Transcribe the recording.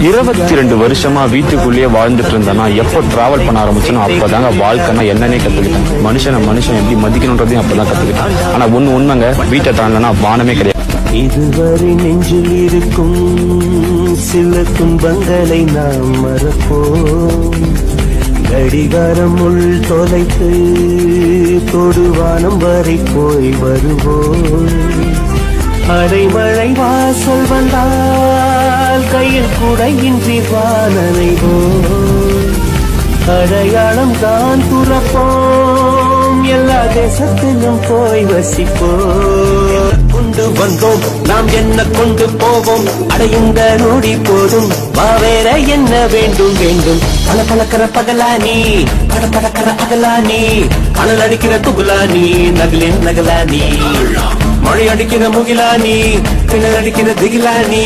இருபத்தி ரெண்டு வருஷமா வீட்டுக்குள்ளேயே வாழ்ந்துட்டு இருந்தேன்னா எப்போ டிராவல் பண்ண ஆரம்பிச்சனோ அப்பதாங்க வாழ்க்கைனா என்னன்னே கத்துக்கிட்டேன். மனுஷனை மனுஷன் எப்படி மதிக்கணுன்றதையும் அப்பதான் கத்துக்கிட்டேன். ஆனா ஒண்ணு உண்மைங்க வீட்டை தாண்டனா வானமே கிடையாது. இதுவரை நெஞ்சில் இருக்கும் சில துன்பங்களை நாம் மறப்போம். கடிகாரம் உள் தொலைத்து தொடுவானம் வரை போய் வருவோம். அடைமழை வாசல் வந்தால் கையில் குடையின்றி வானனைவோம் அடையாளம் தான் துறப்போம் எல்லா தேசத்திலும் போய் வசிப்போம் கொண்டு வந்தோம் நாம் என்ன கொண்டு போவோம் அடையுந்த நொடி போதும் வேற என்ன வேண்டும் வேண்டும் பல பழக்கிற பகலானி பட படக்கிற அகலானி அனல் அடிக்கிற துகுலானி நகலின் நகலானி மழை அடிக்கிற முகிலானி பின்னல் அடிக்கிற திகிலானி